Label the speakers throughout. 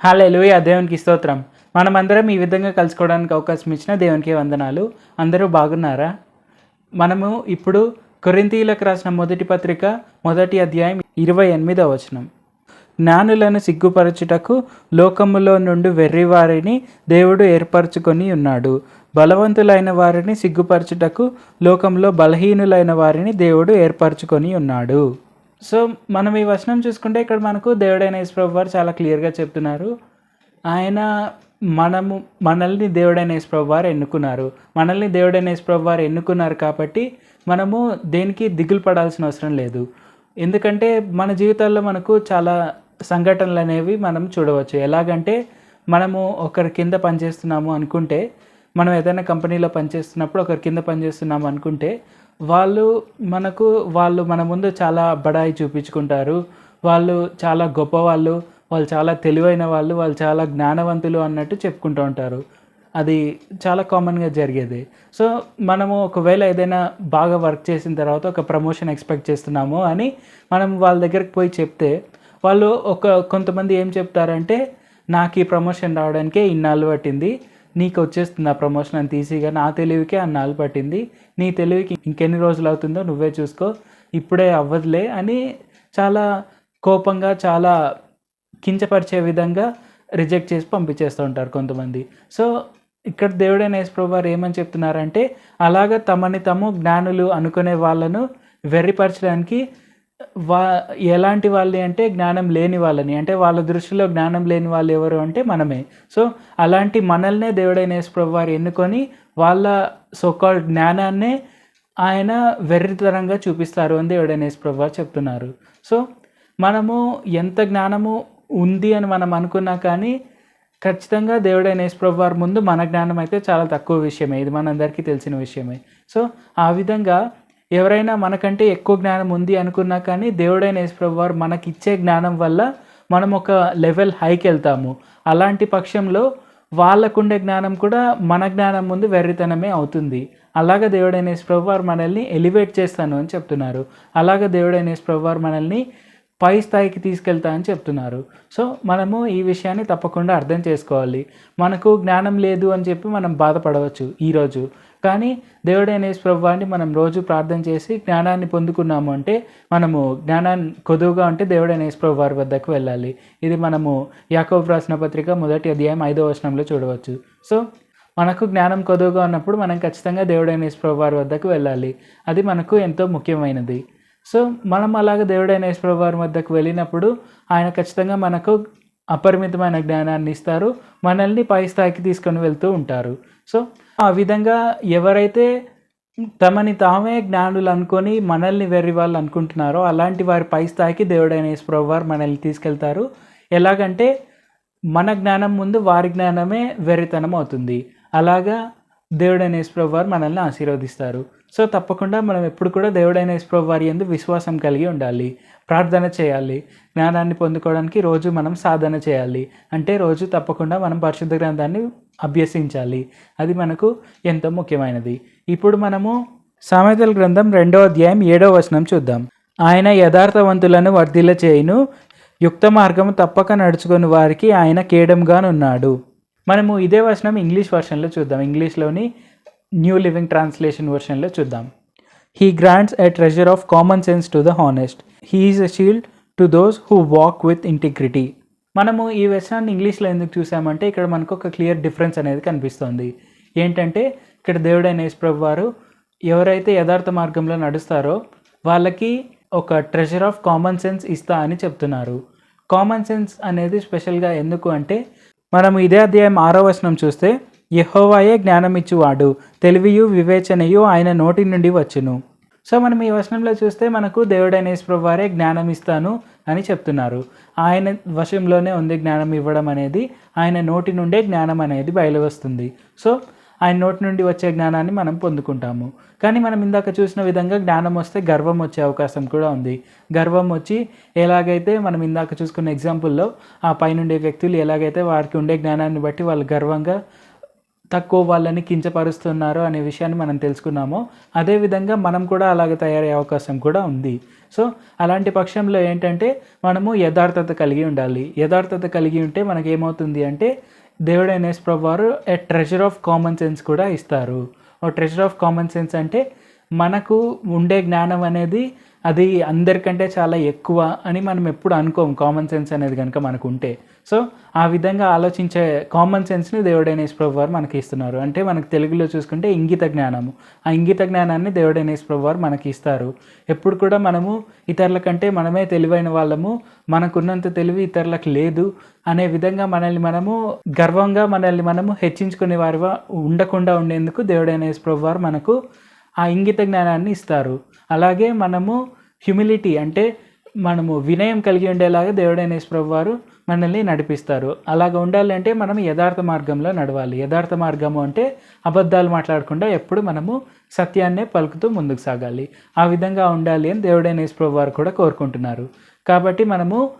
Speaker 1: Hallelujah దేవునికి స్తోత్రం. మనమందరం ఈ విధంగా కలుసుకోవడానికి అవకాశం ఇచ్చిన దేవునికి వందనాలు. అందరూ బాగున్నారా? మనము ఇప్పుడు కొరింతీలకు రాసిన మొదటి పత్రిక మొదటి అధ్యాయం ఇరవై ఎనిమిదవ వచనం. జ్ఞానులను సిగ్గుపరచుటకు లోకములో నుండి వెర్రి వారిని దేవుడు ఏర్పరచుకొని ఉన్నాడు. బలవంతులైన వారిని సిగ్గుపరచుటకు లోకంలో బలహీనులైన వారిని దేవుడు ఏర్పరచుకొని ఉన్నాడు. సో మనం ఈ వచనం చూసుకుంటే ఇక్కడ మనకు దేవుడైన యేసుప్రభు వారు చాలా క్లియర్గా చెప్తున్నారు. ఆయన మనము మనల్ని దేవుడైన యేసుప్రభు వారు ఎన్నుకున్నారు. మనల్ని దేవుడైన యేసుప్రభు వారు ఎన్నుకున్నారు కాబట్టి మనము దేనికి దిగులు పడాల్సిన అవసరం లేదు. ఎందుకంటే మన జీవితాల్లో మనకు చాలా సంఘటనలు అనేవి మనం చూడవచ్చు. ఎలాగంటే మనము ఒకరి కింద పనిచేస్తున్నాము అనుకుంటే మనం ఏదైనా కంపెనీలో పనిచేస్తున్నప్పుడు ఒకరి కింద పనిచేస్తున్నాము అనుకుంటే వాళ్ళు మనకు వాళ్ళు మన ముందు చాలా బడాయి చూపించుకుంటారు. వాళ్ళు చాలా గొప్పవాళ్ళు వాళ్ళు చాలా తెలివైన వాళ్ళు వాళ్ళు చాలా జ్ఞానవంతులు అన్నట్టు చెప్పుకుంటూ ఉంటారు. అది చాలా కామన్గా జరిగేది. సో మనము ఒకవేళ ఏదైనా బాగా వర్క్ చేసిన తర్వాత ఒక ప్రమోషన్ ఎక్స్పెక్ట్ చేస్తున్నాము అని మనం వాళ్ళ దగ్గరికి పోయి చెప్తే వాళ్ళు ఒక కొంతమంది ఏం చెప్తారంటే నాకు ఈ ప్రమోషన్ రావడానికే ఇన్నాళ్ళు పట్టింది. నీకు వచ్చేస్తుంది ఆ ప్రమోషన్ అని తీసిగా నా తెలివికే అన్నాళ్ళు పట్టింది. నీ తెలివికి ఇంకెన్ని రోజులు అవుతుందో నువ్వే చూసుకో. ఇప్పుడే అవ్వదులే అని చాలా కోపంగా చాలా కించపరిచే విధంగా రిజెక్ట్ చేసి పంపించేస్తూ ఉంటారు కొంతమంది. సో ఇక్కడ దేవుడైన యేసుప్రభు వారు ఏమని చెప్తున్నారంటే అలాగ తమని తాము జ్ఞానులు అనుకునే వాళ్ళను వెర్రిపరచడానికి వా ఎలాంటి వాళ్ళని అంటే జ్ఞానం లేని వాళ్ళని. అంటే వాళ్ళ దృష్టిలో జ్ఞానం లేని వాళ్ళు ఎవరు అంటే మనమే. సో అలాంటి మనల్నే దేవుడైన యేసుప్రభు వారు ఎన్నుకొని వాళ్ళ సోకాల్ జ్ఞానాన్నే ఆయన వెర్రితరంగా చూపిస్తారు అని దేవుడైన యేసుప్రభు వారు చెప్తున్నారు. సో మనము ఎంత జ్ఞానము ఉంది అని మనం అనుకున్నా కానీ ఖచ్చితంగా దేవుడైన యేసుప్రభు వారి ముందు మన జ్ఞానం అయితే చాలా తక్కువ విషయమే. ఇది మనందరికీ తెలిసిన విషయమే. సో ఆ విధంగా ఎవరైనా మనకంటే ఎక్కువ జ్ఞానం ఉంది అనుకున్నా కానీ దేవుడైన యేసుప్రభు వారు మనకి ఇచ్చే జ్ఞానం వల్ల మనం ఒక లెవెల్ హైకి వెళ్తాము. అలాంటి పక్షంలో వాళ్ళకుండే జ్ఞానం కూడా మన జ్ఞానం ముందు వెర్రితనమే అవుతుంది. అలాగ దేవుడైన యేసుప్రభు వారు మనల్ని ఎలివేట్ చేస్తాను అని చెప్తున్నారు. అలాగ దేవుడైన యేసుప్రభు వారు మనల్ని పై స్థాయికి తీసుకెళ్తా అని చెప్తున్నారు. సో మనము ఈ విషయాన్ని తప్పకుండా అర్థం చేసుకోవాలి. మనకు జ్ఞానం లేదు అని చెప్పి మనం బాధపడవచ్చు ఈరోజు. కానీ దేవుడైన ప్రభువాన్ని మనం రోజు ప్రార్థన చేసి జ్ఞానాన్ని పొందుకున్నాము అంటే మనము జ్ఞానాన్ని కొదువుగా ఉంటే దేవుడైన యేసుప్రభు వారి వద్దకు వెళ్ళాలి. ఇది మనము యాకోబు రాసిన పత్రిక మొదటి అధ్యాయం ఐదో వచనంలో చూడవచ్చు. సో మనకు జ్ఞానం కొదువుగా ఉన్నప్పుడు మనం ఖచ్చితంగా దేవుడైన యేసుప్రభు వారి వద్దకు వెళ్ళాలి. అది మనకు ఎంతో ముఖ్యమైనది. సో మనం అలాగ దేవుడైన యేసుప్రభు వారి వద్దకు వెళ్ళినప్పుడు ఆయన ఖచ్చితంగా మనకు అపరిమితమైన జ్ఞానాన్ని ఇస్తారు. మనల్ని పై స్థాయికి తీసుకొని వెళ్తూ ఉంటారు. సో ఆ విధంగా ఎవరైతే తమని తామే జ్ఞానులు అనుకొని మనల్ని వెర్రి వాళ్ళు అనుకుంటున్నారో అలాంటి వారి పై స్థాయికి దేవుడైన యేసుప్రభు వారు మనల్ని తీసుకెళ్తారు. ఎలాగంటే మన జ్ఞానం ముందు వారి జ్ఞానమే వెర్రితనం అవుతుంది. అలాగా దేవుడైన యేసుప్రభు వారు మనల్ని ఆశీర్వదిస్తారు. సో తప్పకుండా మనం ఎప్పుడు కూడా దేవుడైన యేసుప్రభు వారి ఎందు విశ్వాసం కలిగి ఉండాలి. ప్రార్థన చేయాలి. జ్ఞానాన్ని పొందుకోవడానికి రోజు మనం సాధన చేయాలి. అంటే రోజు తప్పకుండా మనం పరిశుద్ధ గ్రంథాన్ని అభ్యసించాలి. అది మనకు ఎంతో ముఖ్యమైనది. ఇప్పుడు మనము సామెతల గ్రంథం రెండో అధ్యాయం ఏడో వచనం చూద్దాం. ఆయన యథార్థవంతులను వర్ధిల్ల చేయును యుక్త మార్గము తప్పక నడుచుకుని వారికి ఆయన కేడంగానున్నాడు. మనము ఇదే వచనం ఇంగ్లీష్ వర్షన్లో చూద్దాం. ఇంగ్లీష్లోని న్యూ లివింగ్ ట్రాన్స్లేషన్ వర్షన్లో చూద్దాం. He grants a treasure of common sense to the honest he is a shield to those who walk with integrity మనము ఈ వచనాన్ని ఇంగ్లీష్లో ఎందుకు చూసామంటే ఇక్కడ మనకు ఒక క్లియర్ డిఫరెన్స్ అనేది కనిపిస్తుంది. ఏంటంటే ఇక్కడ దేవుడైన యేసుప్రభు వారు ఎవరైతే యథార్థ మార్గంలో నడుస్తారో వాళ్ళకి ఒక ట్రెజర్ ఆఫ్ కామన్ సెన్స్ ఇస్తా అని చెప్తున్నారు. కామన్ సెన్స్ అనేది స్పెషల్గా ఎందుకు అంటే మనం ఇదే అధ్యాయం ఆరో వచనం చూస్తే యహోవాయే జ్ఞానమిచ్చువాడు తెలివియు వివేచనయు ఆయన నోటి నుండి వచ్చును. సో మనం ఈ వచనంలో చూస్తే మనకు దేవుడైన యేసుప్రభు వారే జ్ఞానం ఇస్తాను అని చెప్తున్నారు. ఆయన వశంలోనే ఉంది జ్ఞానం ఇవ్వడం అనేది ఆయన నోటి నుండే జ్ఞానం అనేది బయలు వస్తుంది. సో ఆయన నోటి నుండి వచ్చే జ్ఞానాన్ని మనం పొందుకుంటాము. కానీ మనం ఇందాక చూసిన విధంగా జ్ఞానం వస్తే గర్వం వచ్చే అవకాశం కూడా ఉంది. గర్వం వచ్చి ఎలాగైతే మనం ఇందాక చూసుకున్న ఎగ్జాంపుల్లో ఆ పైనుండే వ్యక్తులు ఎలాగైతే వారికి ఉండే జ్ఞానాన్ని బట్టి వాళ్ళు గర్వంగా తక్కువ వాళ్ళని కించపరుస్తున్నారు అనే విషయాన్ని మనం తెలుసుకున్నామో. అదేవిధంగా మనం కూడా అలాగే తయారయ్యే అవకాశం కూడా ఉంది. సో అలాంటి పక్షంలో ఏంటంటే మనము యథార్థత కలిగి ఉండాలి. యథార్థత కలిగి ఉంటే మనకి ఏమవుతుంది అంటే దేవుడైన యేసుప్రభు వారు a treasure of common sense కూడా ఇస్తారు. ఓ ట్రెజర్ ఆఫ్ కామన్ సెన్స్ అంటే మనకు ఉండే జ్ఞానం అనేది అది అందరికంటే చాలా ఎక్కువ అని మనం ఎప్పుడు అనుకోం కామన్ సెన్స్ అనేది కనుక మనకు ఉంటే సో ఆ విధంగా ఆలోచించే కామన్ సెన్స్ని దేవుడైన ప్రభు వారు మనకి ఇస్తున్నారు. అంటే మనకు తెలుగులో చూసుకుంటే ఇంగిత జ్ఞానము. ఆ ఇంగిత జ్ఞానాన్ని దేవుడైన ప్రభు వారు మనకి ఇస్తారు. ఎప్పుడు కూడా మనము ఇతరుల కంటే మనమే తెలివైన వాళ్ళము. మనకున్నంత తెలివి ఇతరులకు లేదు అనే విధంగా మనల్ని మనము గర్వంగా మనల్ని మనము హెచ్చించుకునే వారిగా ఉండకుండా ఉండేందుకు దేవుడైన ప్రభు వారు మనకు ఆ ఇంగిత జ్ఞానాన్ని ఇస్తారు. అలాగే మనము హ్యూమిలిటీ అంటే మనము వినయం కలిగి ఉండేలాగా దేవుడైన ప్రభు వారు మనల్ని నడిపిస్తారు. అలాగ ఉండాలంటే మనం యథార్థ మార్గంలో నడవాలి. యథార్థ మార్గము అంటే అబద్ధాలు మాట్లాడకుండా ఎప్పుడు మనము సత్యాన్నే పలుకుతూ ముందుకు సాగాలి. ఆ విధంగా ఉండాలి అని దేవుడైన ప్రభు వారు కూడా కోరుకుంటున్నారు. కాబట్టి మనము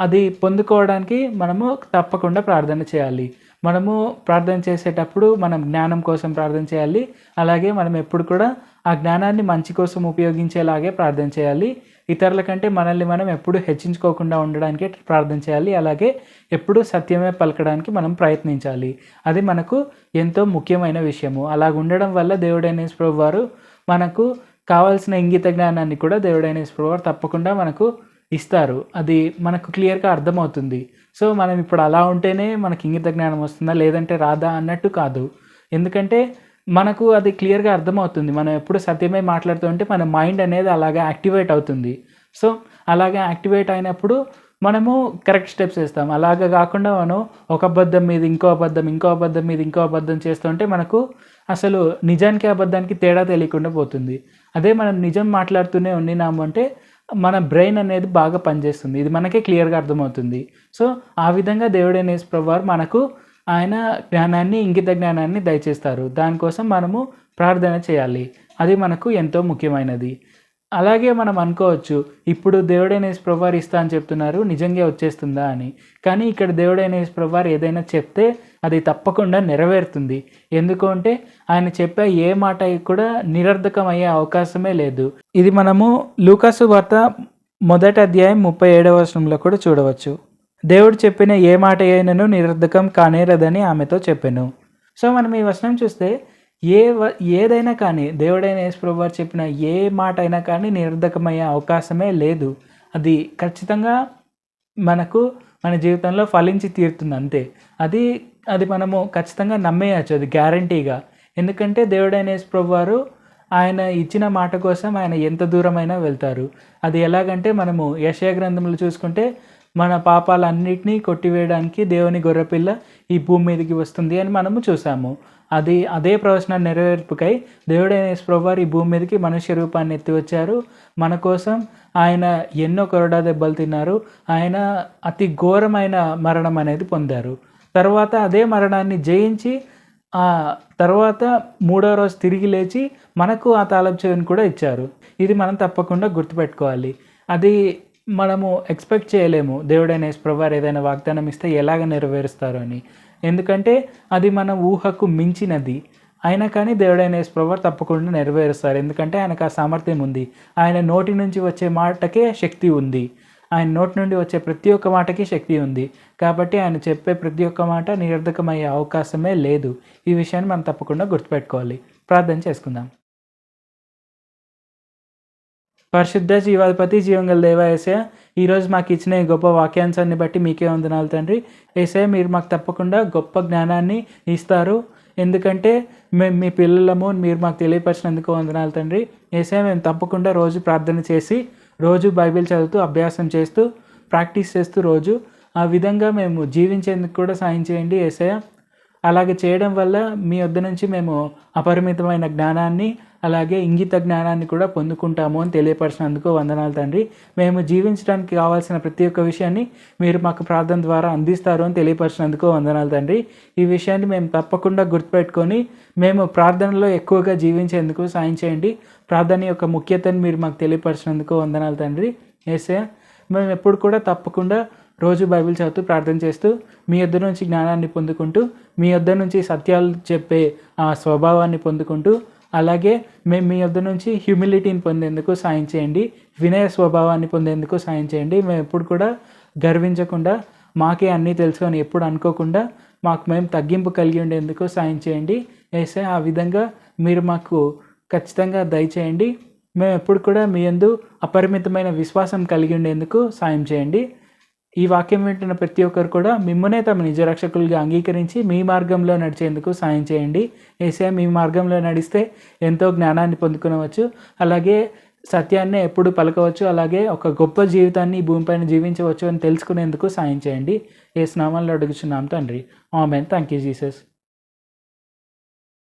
Speaker 1: అది పొందుకోవడానికి మనము తప్పకుండా ప్రార్థన చేయాలి. మనము ప్రార్థన చేసేటప్పుడు మనం జ్ఞానం కోసం ప్రార్థన చేయాలి. అలాగే మనం ఎప్పుడు కూడా ఆ జ్ఞానాన్ని మంచి కోసం ఉపయోగించేలాగే ప్రార్థన చేయాలి. ఇతరుల కంటే మనల్ని మనం ఎప్పుడు హెచ్చించుకోకుండా ఉండడానికి ప్రార్థన చేయాలి. అలాగే ఎప్పుడు సత్యమే పలకడానికి మనం ప్రయత్నించాలి. అది మనకు ఎంతో ముఖ్యమైన విషయము. అలాగ ఉండడం వల్ల దేవుడైన ప్రభు వారు మనకు కావాల్సిన ఇంగిత జ్ఞానాన్ని కూడా దేవుడైన ప్రభు వారు తప్పకుండా మనకు ఇస్తారు. అది మనకు క్లియర్గా అర్థమవుతుంది. సో మనం ఇప్పుడు అలా ఉంటేనే మనకి ఇంగిత జ్ఞానం వస్తుందా లేదంటే రాదా అన్నట్టు కాదు. ఎందుకంటే మనకు అది క్లియర్గా అర్థమవుతుంది. మనం ఎప్పుడు సత్యమే మాట్లాడుతుంటే మన మైండ్ అనేది అలాగే యాక్టివేట్ అవుతుంది. సో అలాగే యాక్టివేట్ అయినప్పుడు మనము కరెక్ట్ స్టెప్స్ వేస్తాం. అలాగా కాకుండా మనం ఒక అబద్ధం మీద ఇంకో అబద్ధం ఇంకో అబద్ధం మీద ఇంకో అబద్ధం చేస్తుంటే మనకు అసలు నిజానికి అబద్ధానికి తేడా తెలియకుండా పోతుంది. అదే మనం నిజం మాట్లాడుతూనే ఉండినాము అంటే మన బ్రెయిన్ అనేది బాగా పనిచేస్తుంది. ఇది మనకే క్లియర్గా అర్థమవుతుంది. సో ఆ విధంగా దేవుడైన యేసుప్రభువారు మనకు ఆయన జ్ఞానాన్ని ఇంగిత జ్ఞానాన్ని దయచేస్తారు. దానికోసం మనము ప్రార్థన చేయాలి. అది మనకు ఎంతో ముఖ్యమైనది. అలాగే మనం అనుకోవచ్చు ఇప్పుడు దేవుడైన యేసుప్రభువారు ఇస్తా అని చెప్తున్నారు నిజంగా వచ్చేస్తుందా? అని. కానీ ఇక్కడ దేవుడైన యేసుప్రభువారు ఏదైనా చెప్తే అది తప్పకుండా నెరవేరుతుంది. ఎందుకు అంటే ఆయన చెప్పే ఏ మాట కూడా నిరర్ధకం అయ్యే అవకాశమే లేదు. ఇది మనము లూకాసు వార్త మొదటి అధ్యాయం ముప్పై ఏడవ వచనంలో కూడా చూడవచ్చు. దేవుడు చెప్పిన ఏ మాట అయినను నిరర్ధకం కానేరదని ఆమెతో చెప్పాను. సో మనం ఈ వచనం చూస్తే ఏ వ- ఏదైనా కానీ దేవుడైన యేసుప్రభు వారు చెప్పిన ఏ మాట అయినా కానీ నిరర్ధకమయ్యే అవకాశమే లేదు. అది ఖచ్చితంగా మనకు మన జీవితంలో ఫలించి తీరుతుంది అంతే. అది అది మనము ఖచ్చితంగా నమ్మేయచ్చు అది గ్యారంటీగా. ఎందుకంటే దేవుడైన యేసుప్రభు వారు ఆయన ఇచ్చిన మాట కోసం ఆయన ఎంత దూరమైనా వెళ్తారు. అది ఎలాగంటే మనము యశయ గ్రంథంలో చూసుకుంటే మన పాపాలన్నిటినీ కొట్టివేయడానికి దేవుని గొర్రెపిల్ల ఈ భూమి మీదకి వస్తుంది అని మనము చూసాము అది అదే ప్రవచన నెరవేర్పుకై దేవుడైన యేసుప్రభు ఈ భూమి మీదకి మనుష్య రూపాన్ని ఎత్తి వచ్చారు మన కోసం ఆయన ఎన్నో కొరడా దెబ్బలు తిన్నారు. ఆయన అతి ఘోరమైన మరణం అనేది పొందారు. తర్వాత అదే మరణాన్ని జయించి ఆ తర్వాత మూడో రోజు తిరిగి లేచి మనకు ఆ తాళం చెవిని కూడా ఇచ్చారు. ఇది మనం తప్పకుండా గుర్తుపెట్టుకోవాలి. అది మనము ఎక్స్పెక్ట్ చేయలేము. దేవుడైన యేసుప్రభువారు ఏదైనా వాగ్దానం ఇస్తే ఎలాగ నెరవేరుస్తారు అని. ఎందుకంటే అది మన ఊహకు మించినది. అయినా కానీ దేవుడైన యేసుప్రభువారు తప్పకుండా నెరవేరుస్తారు. ఎందుకంటే ఆయనకు ఆ సామర్థ్యం ఉంది. ఆయన నోటి నుంచి వచ్చే మాటకే శక్తి ఉంది. ఆయన నోటి నుండి వచ్చే ప్రతి ఒక్క మాటకి శక్తి ఉంది. కాబట్టి ఆయన చెప్పే ప్రతి ఒక్క మాట నిరర్ధకమయ్యే అవకాశమే లేదు. ఈ విషయాన్ని మనం తప్పకుండా గుర్తుపెట్టుకోవాలి. ప్రార్థన చేసుకుందాం. పరిశుద్ధ జీవాధిపతి జీవంగల దేవ ఏసయ ఈరోజు మాకు ఇచ్చిన ఈ గొప్ప వాక్యాంశాన్ని బట్టి మీకే వందనాలు తండ్రి. ఏసయ మీరు మాకు తప్పకుండా గొప్ప జ్ఞానాన్ని ఇస్తారు. ఎందుకంటే మేము మీ పిల్లలము మీరు మాకు తెలియపరిచినందుకు వందనాలు తండ్రి. ఏసయ మేము తప్పకుండా రోజు ప్రార్థన చేసి రోజు బైబిల్ చదువుతూ అభ్యాసం చేస్తూ ప్రాక్టీస్ చేస్తూ రోజు ఆ విధంగా మేము జీవించేందుకు కూడా సాయం చేయండి ఏసయ అలాగే చేయడం వల్ల మీ వద్ద నుంచి మేము అపరిమితమైన జ్ఞానాన్ని అలాగే ఇంగిత జ్ఞానాన్ని కూడా పొందుకుంటాము అని తెలియపరిచినందుకు వందనాలు తండ్రి. మేము జీవించడానికి కావాల్సిన ప్రతి ఒక్క విషయాన్ని మీరు మాకు ప్రార్థన ద్వారా అందిస్తారు అని తెలియపరిచినందుకు వందనాలు తండ్రి. ఈ విషయాన్ని మేము తప్పకుండా గుర్తుపెట్టుకొని మేము ప్రార్థనలో ఎక్కువగా జీవించేందుకు సాయం చేయండి. ప్రార్థన యొక్క ముఖ్యతను మీరు మాకు తెలియపరిచినందుకు వందనాలు తండ్రి. ఏసే మేము ఎప్పుడు కూడా తప్పకుండా రోజు బైబిల్ చదువుతూ ప్రార్థన చేస్తూ మీ యొద్ద నుంచి జ్ఞానాన్ని పొందుకుంటూ మీ యొద్ద నుంచి సత్యాలు చెప్పే ఆ స్వభావాన్ని పొందుకుంటూ అలాగే మేము మీ వద్ద నుంచి హ్యూమిలిటీని పొందేందుకు సాయం చేయండి. వినయ స్వభావాన్ని పొందేందుకు సాయం చేయండి. మేము ఎప్పుడు కూడా గర్వించకుండా మాకే అన్నీ తెలుసు అని ఎప్పుడు అనుకోకుండా మాకు మేము తగ్గింపు కలిగి ఉండేందుకు సాయం చేయండి. వేసే ఆ విధంగా మీరు మాకు ఖచ్చితంగా దయచేయండి. మేము ఎప్పుడు కూడా మీ యందు అపరిమితమైన విశ్వాసం కలిగి ఉండేందుకు సాయం చేయండి. ఈ వాక్యం వింటున్న ప్రతి ఒక్కరు కూడా మిమ్మల్నే తమ నిజ రక్షకులుగా అంగీకరించి మీ మార్గంలో నడిచేందుకు సాయం చేయండి. ఏసే మీ మార్గంలో నడిస్తే ఎంతో జ్ఞానాన్ని పొందుకునవచ్చు. అలాగే సత్యాన్ని ఎప్పుడు పలకవచ్చు. అలాగే ఒక గొప్ప జీవితాన్ని భూమిపైన జీవించవచ్చు అని తెలుసుకునేందుకు సాయం చేయండి. ఏ స్నామంలో అడుగుచున్నాం తండ్రి. ఆమెన్. Thank you Jesus.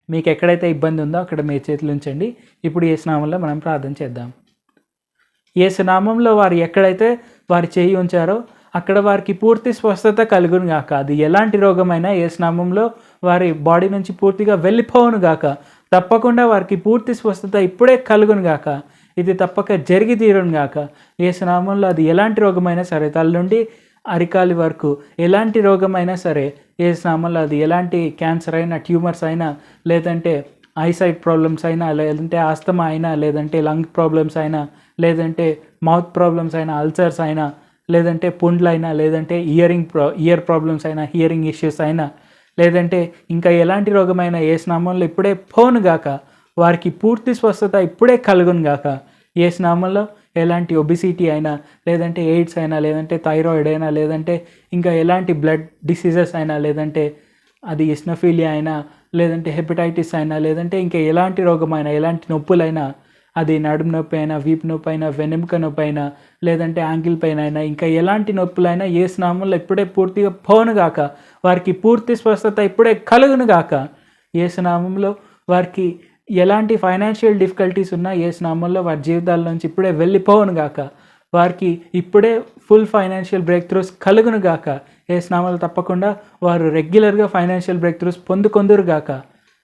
Speaker 1: మీకు ఎక్కడైతే ఇబ్బంది ఉందో అక్కడ మీ చేతులు ఉంచండి. ఇప్పుడు ఏ స్నామంలో మనం ప్రార్థన చేద్దాం. ఏ స్నామంలో వారు ఎక్కడైతే వారు చేయి ఉంచారో అక్కడ వారికి పూర్తి స్వస్థత కలుగును గాక. అది ఎలాంటి రోగమైనా ఏ స్నామంలో వారి బాడీ నుంచి పూర్తిగా వెళ్ళిపోవును గాక. తప్పకుండా వారికి పూర్తి స్వస్థత ఇప్పుడే కలుగును గాక. ఇది తప్పక జరిగి తీరును గాక. ఏ స్నామంలో అది ఎలాంటి రోగమైనా సరే తల నుండి అరికాలి వరకు ఎలాంటి రోగమైనా సరే ఏ స్నామంలో అది ఎలాంటి క్యాన్సర్ అయినా ట్యూమర్స్ అయినా లేదంటే ఐసైట్ ప్రాబ్లమ్స్ అయినా లేదంటే ఆస్తమా అయినా లేదంటే లంగ్ ప్రాబ్లమ్స్ అయినా లేదంటే మౌత్ ప్రాబ్లమ్స్ అయినా అల్సర్స్ అయినా లేదంటే పుండ్లైనా లేదంటే ఇయరింగ్ ప్రా ఇయర్ ప్రాబ్లమ్స్ అయినా హియరింగ్ ఇష్యూస్ అయినా లేదంటే ఇంకా ఎలాంటి రోగమైనా ఏ స్నామంలో ఇప్పుడే ఫోన్ గాక వారికి పూర్తి స్వస్థత ఇప్పుడే కలుగును గాక ఏ స్నామంలో ఎలాంటి ఒబిసిటీ అయినా లేదంటే ఎయిడ్స్ అయినా లేదంటే థైరాయిడ్ అయినా లేదంటే ఇంకా ఎలాంటి బ్లడ్ డిసీజెస్ అయినా లేదంటే అది ఇస్నఫీలియా అయినా లేదంటే హెపటైటిస్ అయినా లేదంటే ఇంకా ఎలాంటి రోగమైనా ఎలాంటి నొప్పులైనా అది నడుము నొప్పి అయినా వీపు నొప్పి అయినా వెన్నెముక నొప్పి అయినా లేదంటే యాంగిల్ పెయిన్ అయినా ఇంకా ఎలాంటి నొప్పులైనా ఏ స్నామంలో ఇప్పుడే పూర్తిగా పోను గాక. వారికి పూర్తి స్వస్థత ఇప్పుడే కలుగును గాక. ఏ స్నామంలో వారికి ఎలాంటి ఫైనాన్షియల్ డిఫికల్టీస్ ఉన్నా ఏ స్నామంలో వారి జీవితాల నుంచి ఇప్పుడే వెళ్ళిపోవును గాక. వారికి ఇప్పుడే ఫుల్ ఫైనాన్షియల్ బ్రేక్ త్రూస్ కలుగును గాక. ఏ స్నామాలు తప్పకుండా వారు రెగ్యులర్గా ఫైనాన్షియల్ బ్రేక్ త్రూస్ పొందుకొందురు గాక.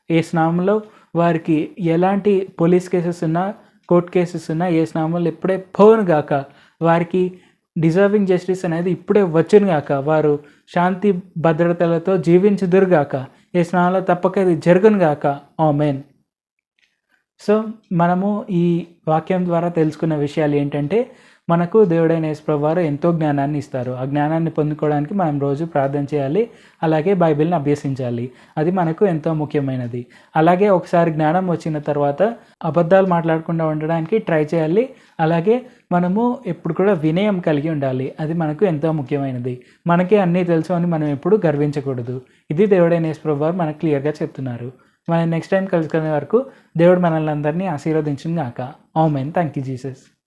Speaker 1: ఏ స్నామంలో వారికి ఎలాంటి పోలీస్ కేసెస్ ఉన్నా కోర్ట్ కేసెస్ ఉన్నా ఏ స్నామంలో ఇప్పుడే పోను గాక. వారికి డిజర్వింగ్ జస్టిస్ అనేది ఇప్పుడే వచ్చును గాక. వారు శాంతి భద్రతలతో జీవించుదురుగాక ఏ తప్పక ఇది జరుగును గాక. ఆమెన్. సో మనము ఈ వాక్యం ద్వారా తెలుసుకున్న విషయాలు ఏంటంటే మనకు దేవుడైన యేసుప్రభు వారు ఎంతో జ్ఞానాన్ని ఇస్తారు. ఆ జ్ఞానాన్ని పొందుకోవడానికి మనం రోజు ప్రార్థన చేయాలి అలాగే బైబిల్ని అభ్యసించాలి. అది మనకు ఎంతో ముఖ్యమైనది. అలాగే ఒకసారి జ్ఞానం వచ్చిన తర్వాత అబద్ధాలు మాట్లాడకుండా ఉండడానికి ట్రై చేయాలి అలాగే మనము ఎప్పుడు కూడా వినయం కలిగి ఉండాలి. అది మనకు ఎంతో ముఖ్యమైనది. మనకే అన్నీ తెలుసు అని మనం ఎప్పుడు గర్వించకూడదు. ఇది దేవుడైన యేసుప్రభు వారు మనకు క్లియర్గా చెప్తున్నారు. మనం నెక్స్ట్ టైం కలుసుకునే వరకు దేవుడు మనల్ని అందరినీ కాక ఓ ఆమెన్. Thank you Jesus.